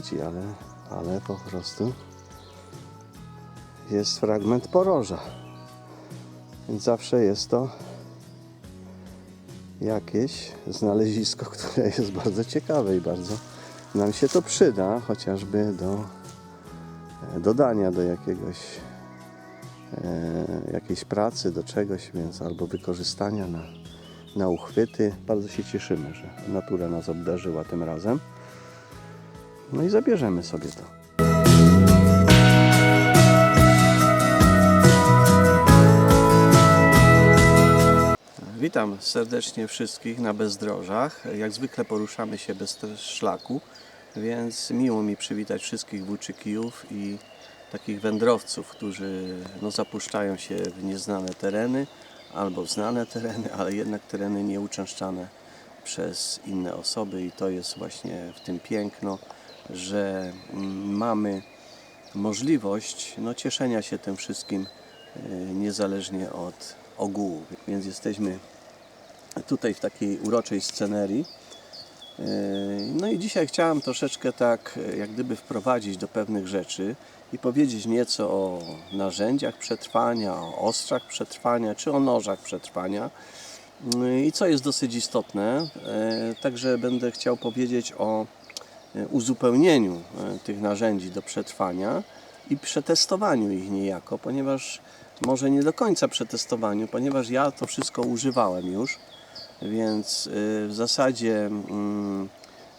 Szkodzi, ale, ale po prostu jest fragment poroża. Więc zawsze jest to jakieś znalezisko, które jest bardzo ciekawe i bardzo nam się to przyda, chociażby do e, dodania do jakiegoś e, jakiejś pracy, do czegoś, więc albo wykorzystania na, na uchwyty. Bardzo się cieszymy, że natura nas obdarzyła tym razem. No i zabierzemy sobie to. Witam serdecznie wszystkich na bezdrożach. Jak zwykle poruszamy się bez szlaku, więc miło mi przywitać wszystkich włóczykijów i takich wędrowców, którzy no, zapuszczają się w nieznane tereny albo w znane tereny, ale jednak tereny nieuczęszczane przez inne osoby i to jest właśnie w tym piękno, że mm, mamy możliwość no, cieszenia się tym wszystkim y, niezależnie od ogółu. Więc jesteśmy tutaj w takiej uroczej scenerii. Yy, No i dzisiaj chciałem troszeczkę tak jak gdyby wprowadzić do pewnych rzeczy i powiedzieć nieco o narzędziach przetrwania, o ostrzach przetrwania czy o nożach przetrwania. Yy, I co jest dosyć istotne, także będę chciał powiedzieć o uzupełnieniu e, tych narzędzi do przetrwania i przetestowaniu ich niejako, ponieważ może nie do końca przetestowaniu, ponieważ ja to wszystko używałem już, więc y, w zasadzie mm,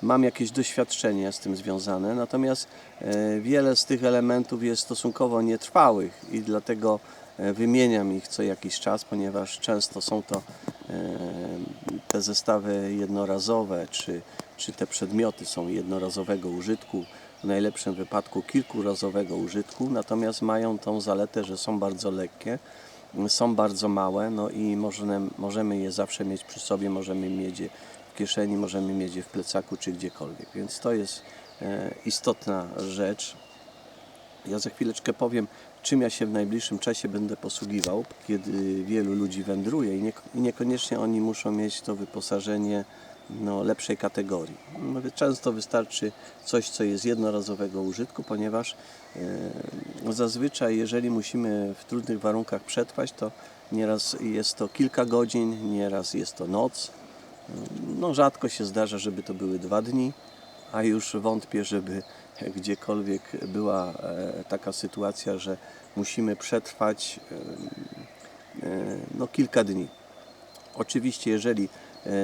mam jakieś doświadczenie z tym związane, natomiast wiele z tych elementów jest stosunkowo nietrwałych i dlatego wymieniam ich co jakiś czas, ponieważ często są to y, te zestawy jednorazowe, czy, czy te przedmioty są jednorazowego użytku, w najlepszym wypadku kilkurazowego użytku, natomiast mają tą zaletę, że są bardzo lekkie, są bardzo małe, no i możemy, możemy je zawsze mieć przy sobie, możemy mieć je w kieszeni, możemy mieć je w plecaku czy gdziekolwiek, więc to jest e, istotna rzecz. Ja za chwileczkę powiem, czym ja się w najbliższym czasie będę posługiwał, kiedy wielu ludzi wędruje i, nie, i niekoniecznie oni muszą mieć to wyposażenie no, lepszej kategorii. No, często wystarczy coś, co jest jednorazowego użytku, ponieważ e, zazwyczaj, jeżeli musimy w trudnych warunkach przetrwać, to nieraz jest to kilka godzin, nieraz jest to noc. No, rzadko się zdarza, żeby to były dwa dni, a już wątpię, żeby gdziekolwiek była e, taka sytuacja, że musimy przetrwać e, e, no, kilka dni. Oczywiście, jeżeli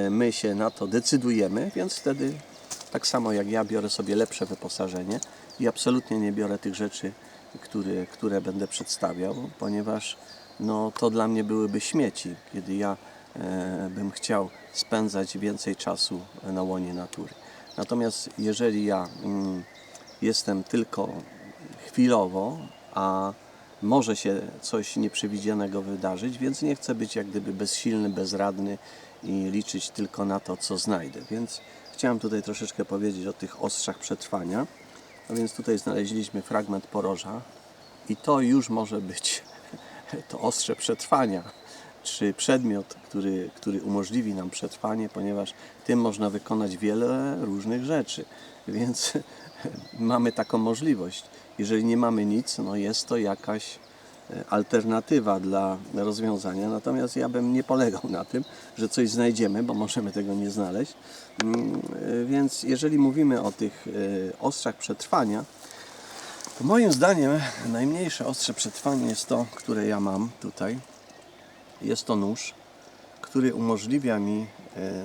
my się na to decydujemy, więc wtedy tak samo jak ja biorę sobie lepsze wyposażenie i absolutnie nie biorę tych rzeczy, które, które będę przedstawiał, ponieważ no, to dla mnie byłyby śmieci, kiedy ja bym chciał spędzać więcej czasu na łonie natury. Natomiast jeżeli ja mm, jestem tylko chwilowo, a może się coś nieprzewidzianego wydarzyć, więc nie chcę być jak gdyby bezsilny, bezradny i liczyć tylko na to, co znajdę. Więc chciałem tutaj troszeczkę powiedzieć o tych ostrzach przetrwania. A więc tutaj znaleźliśmy fragment poroża i to już może być to ostrze przetrwania, czy przedmiot, który, który umożliwi nam przetrwanie, ponieważ tym można wykonać wiele różnych rzeczy. Więc mamy taką możliwość. Jeżeli nie mamy nic, no jest to jakaś e, alternatywa dla rozwiązania. Natomiast ja bym nie polegał na tym, że coś znajdziemy, bo możemy tego nie znaleźć. Mm, e, Więc jeżeli mówimy o tych e, ostrzach przetrwania, to moim zdaniem najmniejsze ostrze przetrwania jest to, które ja mam tutaj. Jest to nóż, który umożliwia mi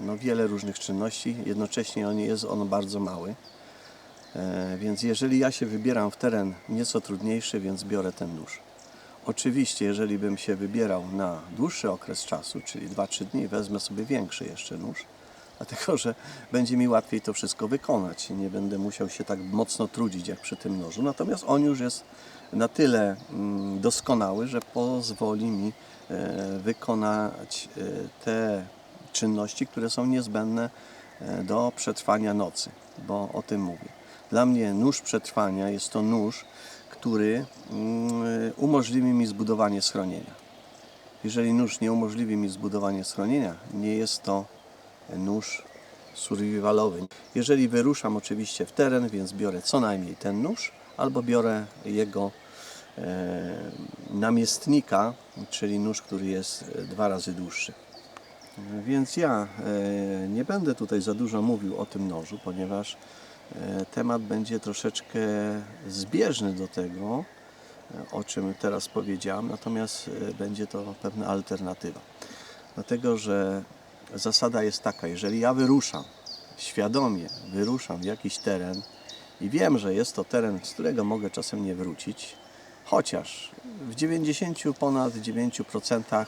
no, wiele różnych czynności. Jednocześnie on jest on bardzo mały. E, Więc jeżeli ja się wybieram w teren nieco trudniejszy, więc biorę ten nóż. Oczywiście, jeżeli bym się wybierał na dłuższy okres czasu, czyli 2-3 dni, wezmę sobie większy jeszcze nóż, dlatego że będzie mi łatwiej to wszystko wykonać. Nie będę musiał się tak mocno trudzić jak przy tym nożu. Natomiast on już jest na tyle mm, doskonały, że pozwoli mi e, wykonać e, te czynności, które są niezbędne do przetrwania nocy, bo o tym mówię. Dla mnie nóż przetrwania jest to nóż, który mm, umożliwi mi zbudowanie schronienia. Jeżeli nóż nie umożliwi mi zbudowanie schronienia, nie jest to nóż survivalowy. Jeżeli wyruszam oczywiście w teren, więc biorę co najmniej ten nóż, albo biorę jego e, namiestnika, czyli nóż, który jest e, dwa razy dłuższy. Więc ja e, nie będę tutaj za dużo mówił o tym nożu, ponieważ temat będzie troszeczkę zbieżny do tego, e, o czym teraz powiedziałem, natomiast e, będzie to pewna alternatywa. Dlatego, że zasada jest taka, jeżeli ja wyruszam, świadomie wyruszam w jakiś teren i wiem, że jest to teren, z którego mogę czasem nie wrócić, chociaż w 90 ponad 9%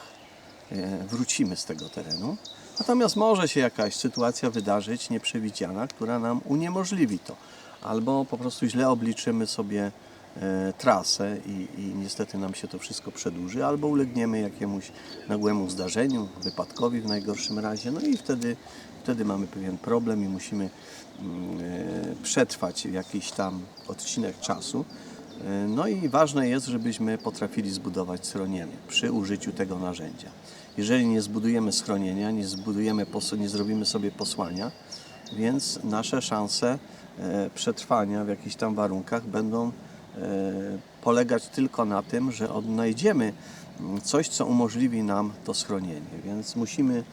e, wrócimy z tego terenu. Natomiast może się jakaś sytuacja wydarzyć nieprzewidziana, która nam uniemożliwi to. Albo po prostu źle obliczymy sobie e, trasę i, i niestety nam się to wszystko przedłuży, albo ulegniemy jakiemuś nagłemu zdarzeniu, wypadkowi w najgorszym razie, no i wtedy, wtedy mamy pewien problem i musimy mm, e, przetrwać jakiś tam odcinek czasu. No i ważne jest, żebyśmy potrafili zbudować schronienie przy użyciu tego narzędzia. Jeżeli nie zbudujemy schronienia, nie zbudujemy, nie zrobimy sobie posłania, więc nasze szanse e, przetrwania w jakichś tam warunkach będą e, polegać tylko na tym, że odnajdziemy mm, coś, co umożliwi nam to schronienie. Więc musimy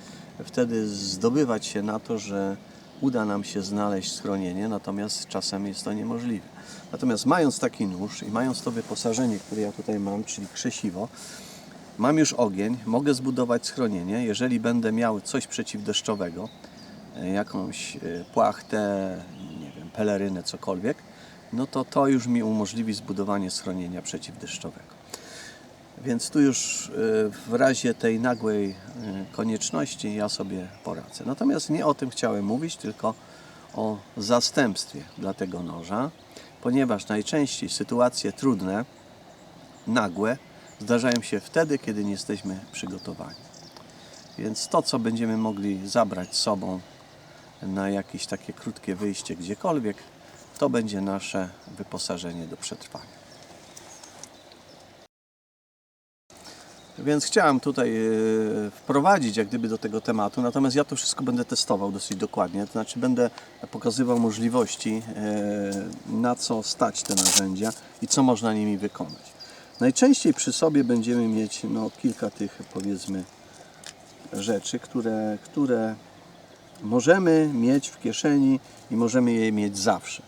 wtedy zdobywać się na to, że uda nam się znaleźć schronienie, natomiast czasem jest to niemożliwe. Natomiast mając taki nóż i mając to wyposażenie, które ja tutaj mam, czyli krzesiwo, mam już ogień, mogę zbudować schronienie. Jeżeli będę miał coś przeciwdeszczowego, e, jakąś e, płachtę, nie wiem, pelerynę, cokolwiek, no to to już mi umożliwi zbudowanie schronienia przeciwdeszczowego. Więc tu już e, w razie tej nagłej e, konieczności ja sobie poradzę. Natomiast nie o tym chciałem mówić, tylko o zastępstwie dla tego noża, ponieważ najczęściej sytuacje trudne, nagłe, zdarzają się wtedy, kiedy nie jesteśmy przygotowani. Więc to, co będziemy mogli zabrać z sobą na jakieś takie krótkie wyjście gdziekolwiek, to będzie nasze wyposażenie do przetrwania. Więc chciałem tutaj e, wprowadzić jak gdyby do tego tematu, natomiast ja to wszystko będę testował dosyć dokładnie, to znaczy będę pokazywał możliwości, e, na co stać te narzędzia i co można nimi wykonać. Najczęściej przy sobie będziemy mieć no, kilka tych powiedzmy rzeczy, które, które możemy mieć w kieszeni i możemy je mieć zawsze.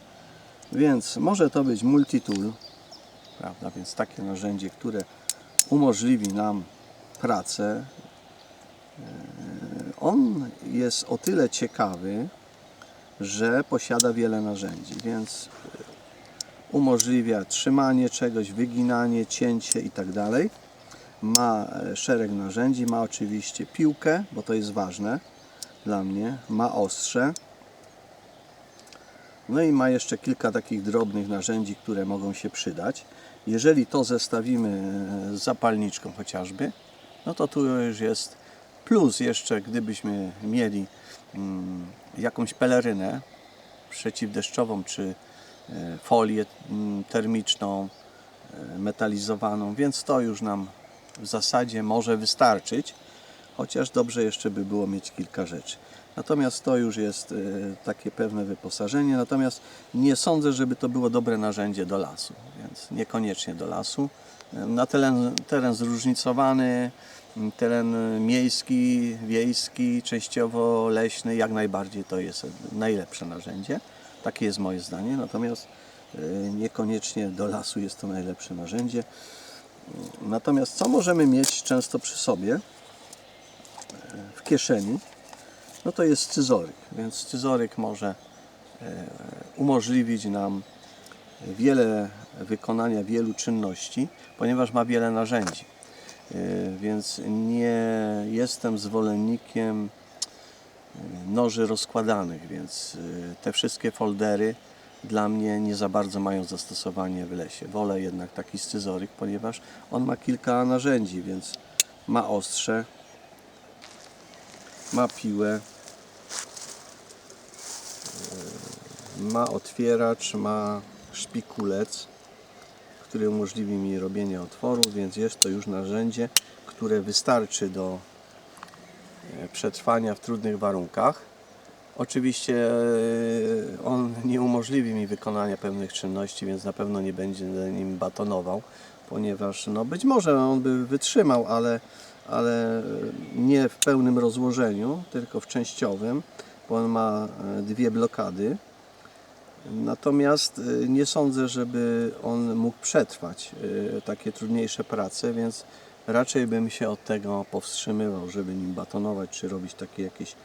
Więc może to być multitool, prawda? Więc takie narzędzie, które umożliwi nam pracę. E, On jest o tyle ciekawy, że posiada wiele narzędzi, więc umożliwia trzymanie czegoś, wyginanie, cięcie i tak. Ma e, szereg narzędzi, ma oczywiście piłkę, bo to jest ważne dla mnie, ma ostrze. No i ma jeszcze kilka takich drobnych narzędzi, które mogą się przydać. Jeżeli to zestawimy e, z zapalniczką chociażby, no to tu już jest plus jeszcze, gdybyśmy mieli mm, jakąś pelerynę przeciwdeszczową czy e, folię mm, termiczną, e, metalizowaną, więc to już nam w zasadzie może wystarczyć, chociaż dobrze jeszcze by było mieć kilka rzeczy. Natomiast to już jest e, takie pewne wyposażenie, natomiast nie sądzę, żeby to było dobre narzędzie do lasu, więc niekoniecznie do lasu. E, Na teren, teren zróżnicowany, m, teren miejski, wiejski, częściowo leśny, jak najbardziej to jest najlepsze narzędzie. Takie jest moje zdanie, natomiast niekoniecznie do lasu jest to najlepsze narzędzie. Natomiast co możemy mieć często przy sobie w kieszeni? No to jest scyzoryk. Więc scyzoryk może e, umożliwić nam wiele wykonania wielu czynności, ponieważ ma wiele narzędzi. E, Więc nie jestem zwolennikiem e, noży rozkładanych, więc te wszystkie foldery dla mnie nie za bardzo mają zastosowanie w lesie. Wolę jednak taki scyzoryk, ponieważ on ma kilka narzędzi, więc ma ostrze, ma piłę, ma otwieracz, ma szpikulec, który umożliwi mi robienie otworu, więc jest to już narzędzie, które wystarczy do e, przetrwania w trudnych warunkach. Oczywiście e, on nie umożliwi mi wykonania pewnych czynności, więc na pewno nie będzie nim batonował, ponieważ no być może on by wytrzymał, ale, ale e, nie w pełnym rozłożeniu, tylko w częściowym, on ma e, dwie blokady. Natomiast y, nie sądzę, żeby on mógł przetrwać y, takie trudniejsze prace, więc raczej bym się od tego powstrzymywał, żeby nim batonować, czy robić takie jakieś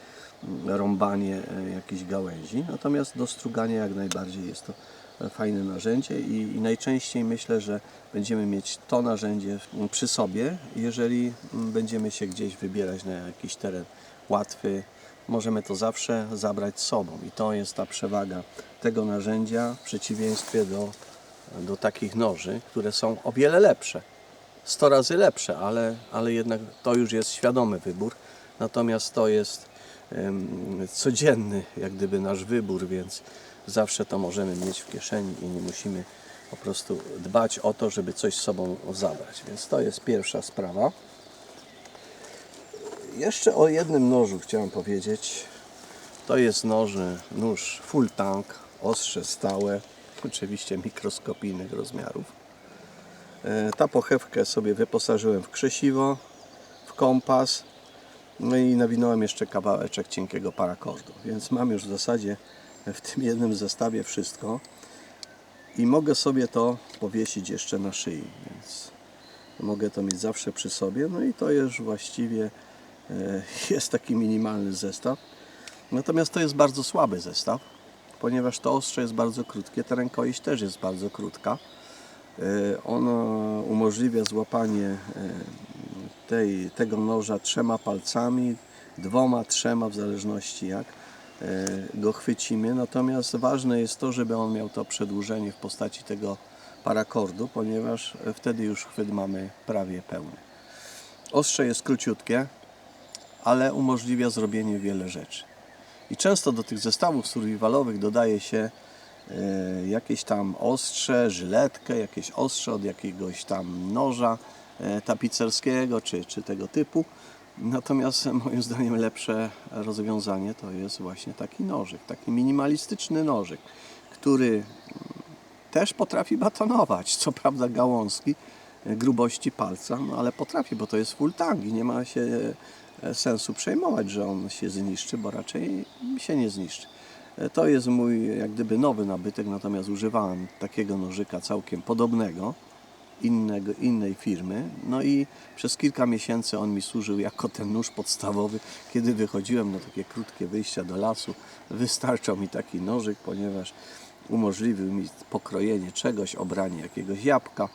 mm, rąbanie jakichś gałęzi. Natomiast do strugania jak najbardziej jest to e, fajne narzędzie i, i najczęściej myślę, że będziemy mieć to narzędzie przy sobie, jeżeli mm, będziemy się gdzieś wybierać na jakiś teren łatwy, możemy to zawsze zabrać z sobą i to jest ta przewaga tego narzędzia w przeciwieństwie do, do takich noży, które są o wiele lepsze. 100 razy lepsze, ale, ale jednak to już jest świadomy wybór. Natomiast to jest em, codzienny, jak gdyby nasz wybór, więc zawsze to możemy mieć w kieszeni i nie musimy po prostu dbać o to, żeby coś z sobą zabrać. Więc to jest pierwsza sprawa. Jeszcze o jednym nożu chciałem powiedzieć. To jest noży, nóż full tank, ostrze stałe, oczywiście mikroskopijnych rozmiarów. E, Ta pochewkę sobie wyposażyłem w krzesiwo, w kompas, no i nawinąłem jeszcze kawałeczek cienkiego parakordu, więc mam już w zasadzie w tym jednym zestawie wszystko i mogę sobie to powiesić jeszcze na szyi, więc mogę to mieć zawsze przy sobie, no i to już właściwie jest taki minimalny zestaw. Natomiast to jest bardzo słaby zestaw, ponieważ to ostrze jest bardzo krótkie, ta rękojeść też jest bardzo krótka. E, Ono umożliwia złapanie e, tej, tego noża trzema palcami, dwoma, trzema, w zależności jak e, go chwycimy. Natomiast ważne jest to, żeby on miał to przedłużenie w postaci tego parakordu, ponieważ e, wtedy już chwyt mamy prawie pełny. Ostrze jest króciutkie, ale umożliwia zrobienie wiele rzeczy. I często do tych zestawów survivalowych dodaje się e, jakieś tam ostrze, żyletkę, jakieś ostrze od jakiegoś tam noża e, tapicerskiego czy, czy tego typu. Natomiast moim zdaniem lepsze rozwiązanie to jest właśnie taki nożyk, taki minimalistyczny nożyk, który też potrafi batonować. Co prawda gałązki grubości palca, no ale potrafi, bo to jest full tank i nie ma się e, sensu przejmować, że on się zniszczy, bo raczej się nie zniszczy. E, To jest mój jak gdyby nowy nabytek, natomiast używałem takiego nożyka całkiem podobnego, innego, innej firmy. No i przez kilka miesięcy on mi służył jako ten nóż podstawowy. Kiedy wychodziłem na takie krótkie wyjścia do lasu, wystarczał mi taki nożyk, ponieważ umożliwił mi pokrojenie czegoś, obranie jakiegoś jabłka,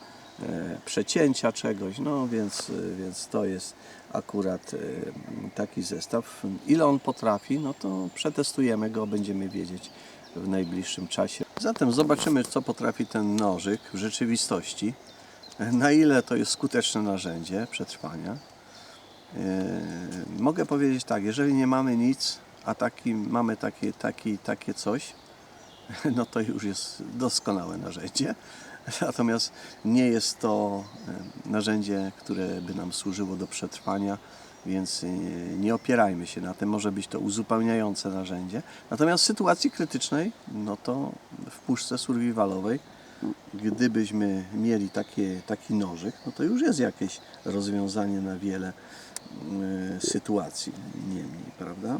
przecięcia czegoś, no więc, e, więc to jest akurat e, taki zestaw. Ile on potrafi, no to przetestujemy go, będziemy wiedzieć w najbliższym czasie. Zatem zobaczymy, co potrafi ten nożyk w rzeczywistości. Na ile to jest skuteczne narzędzie przetrwania. E, Mogę powiedzieć tak, jeżeli nie mamy nic, a taki, mamy takie, taki, takie coś, no to już jest doskonałe narzędzie. Natomiast nie jest to e, narzędzie, które by nam służyło do przetrwania, więc e, nie opierajmy się na tym. Może być to uzupełniające narzędzie. Natomiast w sytuacji krytycznej, no to w puszce survivalowej, gdybyśmy mieli takie, taki nożyk, no to już jest jakieś rozwiązanie na wiele e, sytuacji, niemniej, prawda?